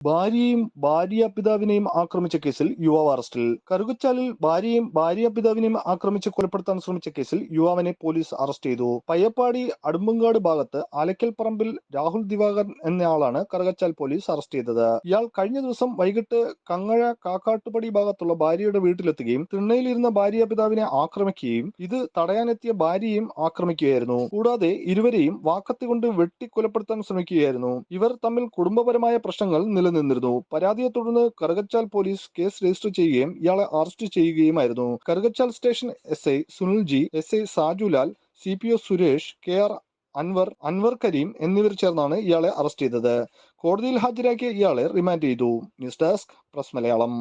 ഭാര്യയും ഭാര്യ പിതാവിനെയും ആക്രമിച്ച കേസിൽ യുവാവ് അറസ്റ്റിൽ. കറുകച്ചാലിൽ ഭാര്യയും ഭാര്യ പിതാവിനെയും ആക്രമിച്ച് കൊലപ്പെടുത്താൻ ശ്രമിച്ച കേസിൽ യുവാവിനെ പോലീസ് അറസ്റ്റ് ചെയ്തു. പയ്യപ്പാടി അടുമ്പങ്കാട് ഭാഗത്ത് ആലക്കൽ പറമ്പിൽ രാഹുൽ ദിവാകരൻ എന്നയാളാണ് കറുകച്ചാൽ പോലീസ് അറസ്റ്റ് ചെയ്തത്. ഇയാൾ കഴിഞ്ഞ ദിവസം വൈകിട്ട് കങ്ങഴ കാക്കാട്ടുപടി ഭാഗത്തുള്ള ഭാര്യയുടെ വീട്ടിലെത്തുകയും തിണ്ണയിലിരുന്ന ഭാര്യ പിതാവിനെ ആക്രമിക്കുകയും ഇത് തടയാനെത്തിയ ഭാര്യയും ആക്രമിക്കുകയായിരുന്നു. കൂടാതെ ഇരുവരെയും വാക്കത്തി കൊണ്ട് വെട്ടിക്കൊലപ്പെടുത്താൻ ശ്രമിക്കുകയായിരുന്നു. ഇവർ തമ്മിൽ കുടുംബപരമായ പ്രശ്നങ്ങൾ നിലനിന്നിരുന്നു പരാതിയെ തുടർന്ന് കറുകച്ചാൽ പോലീസ് കേസ് രജിസ്റ്റർ ചെയ്യുകയും ഇയാളെ arrest ചെയ്യുകയുമായിരുന്നു. Karukachal station S I Sunil G S I Sajulal C P O Suresh K R Anvar Anvar Kareem എന്നിവർ ചേർന്നാണ് ഇയാളെ അറസ്റ്റ് ചെയ്തത്. കോടതിയിൽ ഹാജരാക്കിയ ഇയാളെ റിമാൻഡ് ചെയ്തു. News desk press Malayalam.